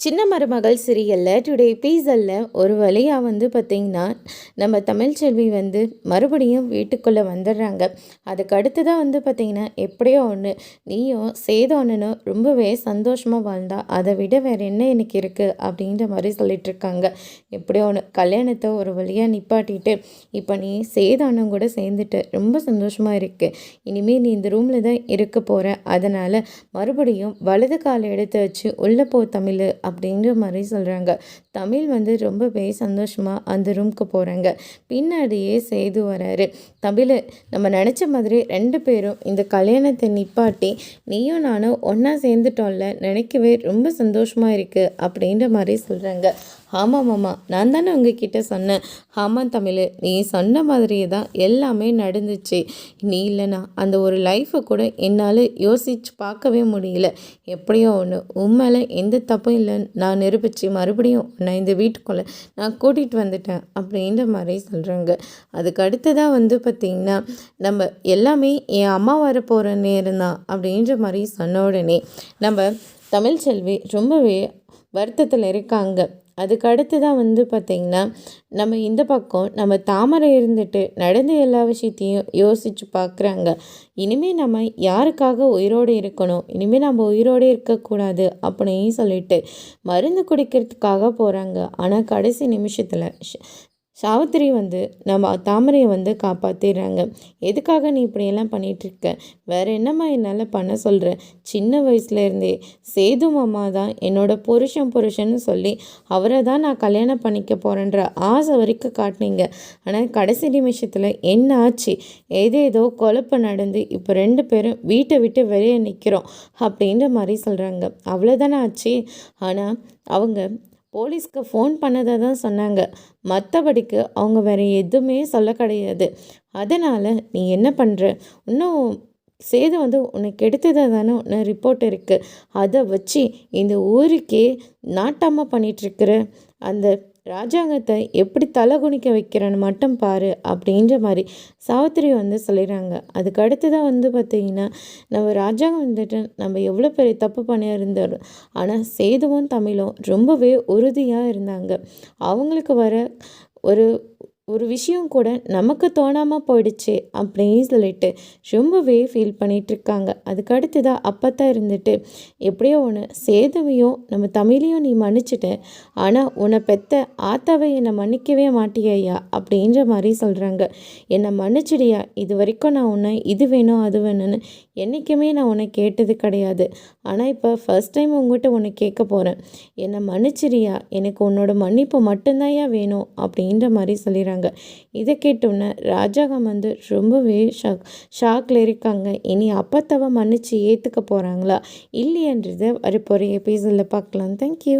சின்ன மருமகள் சிறியல்ல டுடே எபிசோடில் ஒரு வழியாக வந்து பார்த்திங்கன்னா நம்ம தமிழ்ச்செல்வி வந்து மறுபடியும் வீட்டுக்குள்ளே வந்துடுறாங்க. அதுக்கு தான் வந்து பார்த்திங்கன்னா எப்படியோ ஒன்று நீயும் சேதம் ரொம்பவே சந்தோஷமாக வாழ்ந்தா அதை விட வேறு என்ன எனக்கு இருக்குது அப்படின்ற மாதிரி சொல்லிகிட்ருக்காங்க எப்படியோ ஒன்று கல்யாணத்தை ஒரு வழியாக நிப்பாட்டிட்டு இப்போ நீ சேதம் கூட சேர்ந்துட்டு ரொம்ப சந்தோஷமாக இருக்குது இனிமேல் நீ இந்த ரூமில் தான் இருக்க போகிற அதனால் மறுபடியும் வலது காலை எடுத்து வச்சு உள்ளே போ தமிழ். அப்படின்ற மாதிரி சொல்கிறாங்க தமிழ் வந்து ரொம்பவே சந்தோஷமாக அந்த ரூம்க்கு போகிறாங்க பின்னாடியே செய்து வராரு. தமிழ் நம்ம நினச்ச மாதிரி ரெண்டு பேரும் இந்த கல்யாணத்தை நிப்பாட்டி நீயும் நானும் ஒன்றா சேர்ந்துட்டோம்ல நினைக்கவே ரொம்ப சந்தோஷமாக இருக்குது அப்படின்ற மாதிரி சொல்கிறாங்க ஆமாம் மாமா நான் தானே உங்ககிட்ட சொன்னேன். ஆமாம் தமிழ் நீ சொன்ன மாதிரியே தான் எல்லாமே நடந்துச்சு. நீ இல்லைனா அந்த ஒரு லைஃப்பை கூட என்னால் யோசித்து பார்க்கவே முடியல. எப்படியோ ஒன்று உண்மையில் எந்த தப்பும் இல்லைன்னு நான் நிரூபித்து மறுபடியும் நான் இந்த வீட்டுக்குள்ளே நான் கூட்டிகிட்டு வந்துட்டேன் அப்படின்ற மாதிரி சொல்கிறாங்க அதுக்கு அடுத்ததாக வந்து பார்த்திங்கன்னா நம்ம எல்லாமே என் அம்மா வர போகிற நேரம் தான் அப்படின்ற மாதிரி சொன்ன உடனே நம்ம தமிழ்ச்செல்வி ரொம்பவே வருத்தத்தில் இருக்காங்க. அதுக்கு அடுத்து தான் வந்து பார்த்திங்கன்னா நம்ம இந்த பக்கம் நம்ம தாமரை இருந்துட்டு நடந்த எல்லா விஷயத்தையும் யோசித்து பார்க்குறாங்க இனிமேல் நம்ம யாருக்காக உயிரோடு இருக்கணும்? இனிமேல் நம்ம உயிரோடு இருக்கக்கூடாது அப்படின்னு சொல்லிட்டு மருந்து குடிக்கிறதுக்காக போகிறாங்க ஆனால் கடைசி நிமிஷத்தில் சாவித்திரி வந்து நம்ம தாமரையை வந்து காப்பாற்றிடுறாங்க எதுக்காக நீ இப்படியெல்லாம் பண்ணிகிட்ருக்க? வேறு என்னம்மா என்னால் பண்ண சொல்கிற சின்ன வயசுலேருந்தே சேது மாமா தான் என்னோட புருஷன் புருஷன்னு சொல்லி அவரை தான் நான் கல்யாணம் பண்ணிக்க போகிறேன்ற ஆசை வரைக்கும் காட்டினீங்க. ஆனால் கடைசி நிமிஷத்தில் என்ன ஆச்சு? ஏதேதோ குழப்பம் நடந்து இப்போ ரெண்டு பேரும் வீட்டை விட்டு வெளியே நிற்கிறோம் அப்படின்ற மாதிரி சொல்கிறாங்க அவ்வளோதானே ஆச்சு? ஆனால் அவங்க போலீஸ்க்கு ஃபோன் பண்ணதை தான் சொன்னாங்க. மற்றபடிக்கு அவங்க வேறு எதுவுமே சொல்ல கிடையாது. அதனால் நீ என்ன பண்ணுற இன்னும் சேது வந்து உனக்கு எடுத்ததாக தானே ஒன்று ரிப்போர்ட் இருக்குது அதை வச்சு இந்த ஊருக்கே நாட்டாமல் பண்ணிகிட்ருக்குற அந்த ராஜாங்கத்தை எப்படி தலை குனிக்க வைக்கிறேன்னு மட்டும் பாரு அப்படின்ற மாதிரி சாவித்திரி வந்து சொல்லிடுறாங்க. அதுக்கு அடுத்ததாக வந்து பார்த்திங்கன்னா நம்ம ராஜாங்கம் வந்துட்டு நம்ம எவ்வளோ பெரிய தப்பு பண்ணியிருந்தோம் ஆனால் சேதுவும் தமிழும் ரொம்பவே உறுதியாக இருந்தாங்க. அவங்களுக்கு வர ஒரு ஒரு விஷயம் கூட நமக்கு தோணாமல் போயிடுச்சு அப்படின்னு சொல்லிட்டு ரொம்பவே ஃபீல் பண்ணிகிட்ருக்காங்க அதுக்கு அடுத்ததாக அப்பத்தான் இருந்துட்டு எப்படியோ ஒன்று சேதவையும் நம்ம தமிழையும் நீ மன்னிச்சிட்ட. ஆனால் உன்னை பெத்த ஆத்தாவை என்னை மன்னிக்கவே மாட்டியா அப்படின்ற மாதிரி சொல்கிறாங்க என்னை மன்னிச்சிடியா? இது வரைக்கும் நான் உன்னை இது வேணும் அது வேணும்னு என்றைக்குமே நான் உன்னை கேட்டது கிடையாது. ஆனால் இப்போ ஃபஸ்ட் டைம் உங்கள்கிட்ட உன்னை கேட்க போகிறேன் என்னை மன்னிச்சிடியா? எனக்கு உன்னோட மன்னிப்பு மட்டும்தான் வேணும்? அப்படின்ற மாதிரி சொல்லிடுறாங்க சொல்கிறாங்க இதை கேட்டோன்னே ராஜாகம் வந்து ரொம்பவே ஷாக் ஷாக்கில் இருக்காங்க. இனி அப்பத்தவ மன்னிச்சு ஏற்றுக்க போகிறாங்களா இல்லையன்றதை வரப்போகிற எபிசோடில் பார்க்கலாம். தேங்க்யூ